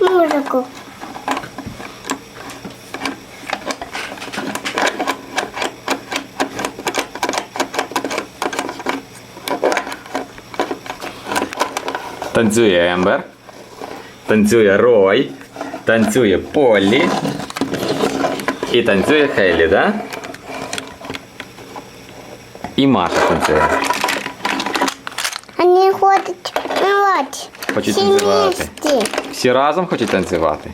музику. Танцює Ембер. Танцює Рой. Танцює Поллі. І танцює Хейлі, да? І Маша танцює. Вони ходять співати. Хочуть Всі танцювати. вместе. Всі разом хочуть танцювати.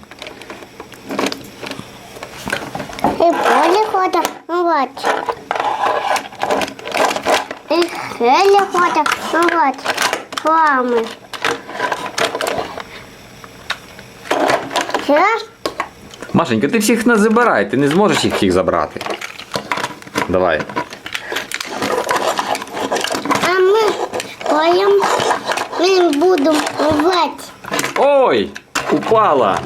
І полі ходить співати. І Хелі співати. З вами. Зараз Машенька, ти всіх не забирай, ти не зможеш їх всіх забрати. Давай. А ми поїм, ми будемо співати. Ой! Упала!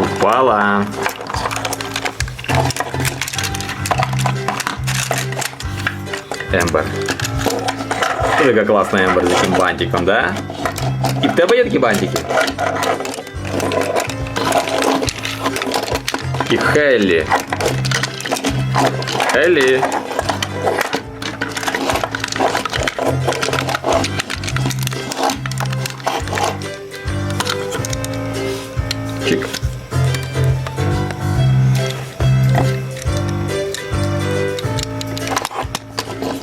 Упала. Ембер. Ти така класна Ембер з таким бантиком, да? І в тебе є такі бантики? І Хеллі. Хеллі. Чик.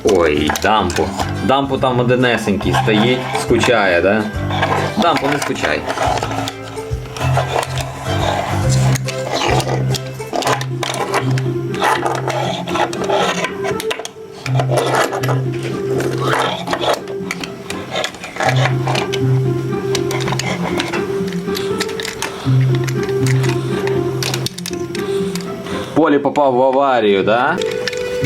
Ой, дампо. Дампо там одинесенький стоїть, скучає, да? Дампо, не скучай. Полі попав в аварію, да?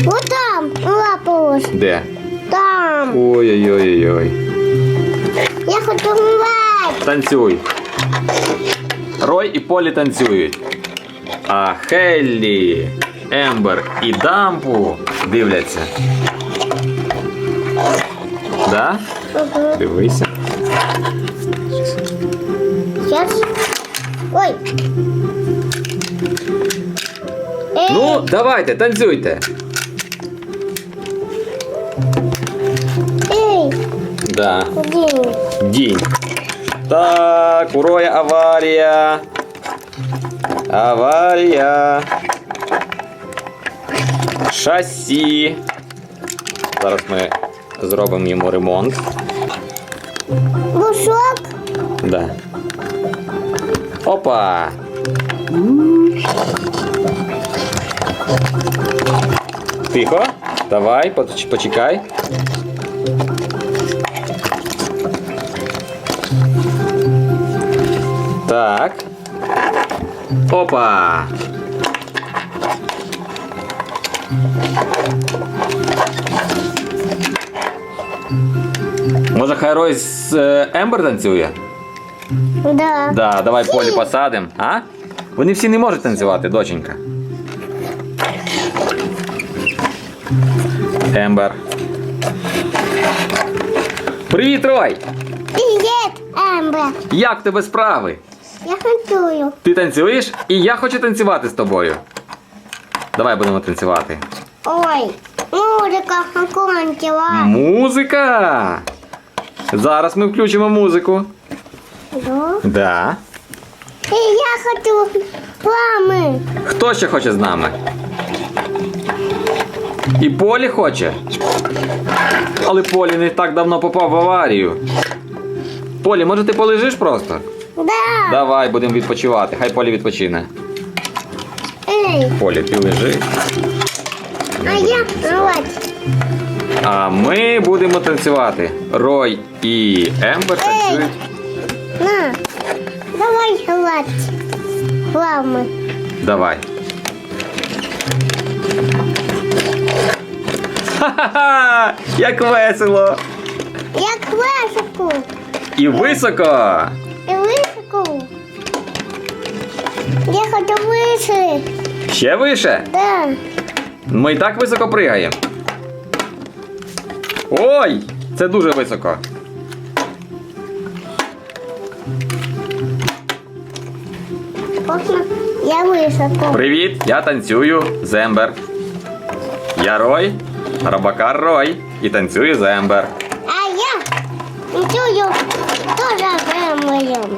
Вот там лапалось. Де? Там. Ой-ой-ой-ой. Я хочу співати. Танцюй. Рой і Полі танцюють. А Хеллі, Ембер і Дампу дивляться. Да? Угу. Дивися. Сейчас. Ой. Эй, Ну, давайте, танцюйте. эй, Да. День. Дінь. Так, у Роя аварія. Аварія. Шасі. Зараз ми зробимо йому ремонт. Бушок. Да. Опа. Тихо. Давай, почекай. Так. Опа. Може, хай Рой з е, Ембер танцює? Да. Да, давай полі посадимо. А? Вони всі не можуть танцювати, доченька. Ембер. Привіт, Рой! Привет, Амбер. Як тебе справи? Я танцую. Ти танцюєш? І я хочу танцювати з тобою. Давай будемо танцювати. Ой, музыка окончила. Музика! Зараз ми включимо музику. Да. Да. И я хочу мамы. Хто ще хоче з нами? І Полі хоче. Але Полі не так давно попав в аварію. Полі, може ти полежиш просто? Да. Давай, будемо відпочивати. Хай Полі відпочине. Полі, ти лежи. а я вот. А ми будемо танцювати. Рой і Ембер танцюють. На, давай гладь. Мамы. Давай. Ха-ха-ха! Як весело! Я классику. І високо! И высоко. Я хочу выше. Ще вище! Да. Ми і так високо пригаємо. Ой! Це дуже високо. Можна? Я високо. Привіт, я танцюю зембер. Я Рой, Рабакар Рой і танцюю зембер. А я чую тоже моем.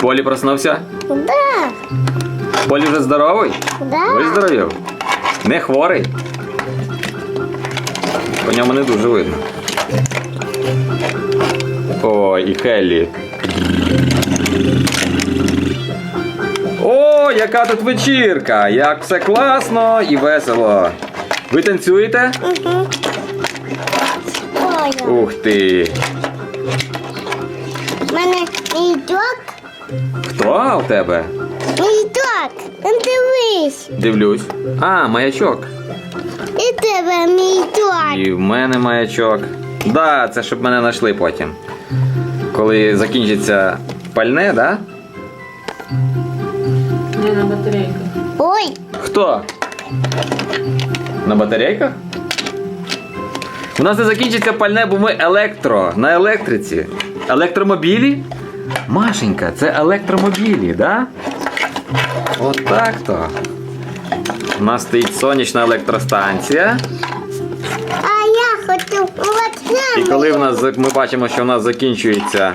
Полі проснувся. Да, Полі вже здоровий? да. Виздоровів? Не хворий? По ньому не дуже видно. Ой, і Хеллі. О, яка тут вечірка! Як все класно і весело. Ви танцюєте? Угу. Ух ти! У мене мідок. Хто у тебе? Мідок. Ну, Дивись. Дивлюсь. А, маячок. І тебе мідок. І в мене маячок. Да, це щоб мене знайшли потім. Коли закінчиться пальне, да? Не на батарейках. Ой, Хто? На батарейках? У нас не закінчиться пальне, бо ми електро на електриці. Електромобілі? Машенька, це електромобілі, да? Отак то. У нас стоїть сонячна електростанція. а я хочу І коли в нас ми бачимо, що в нас закінчується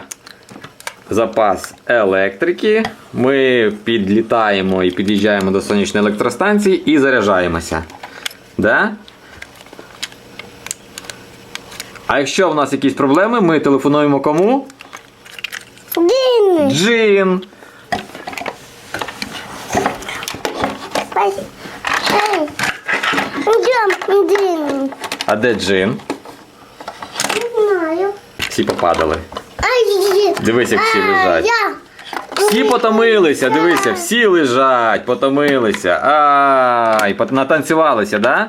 запас електрики, ми підлітаємо і під'їжджаємо до сонячної електростанції і заряджаємося. Да? А якщо в нас якісь проблеми, ми телефонуємо кому? Джин. Эй, идем, Дин. А де Джин? Не знаю. Всі попадали. Ай, Дивись, як всі лежать. Всі потомилися, дивися, всі лежать, потомилися. Ай, натанцювалися, да?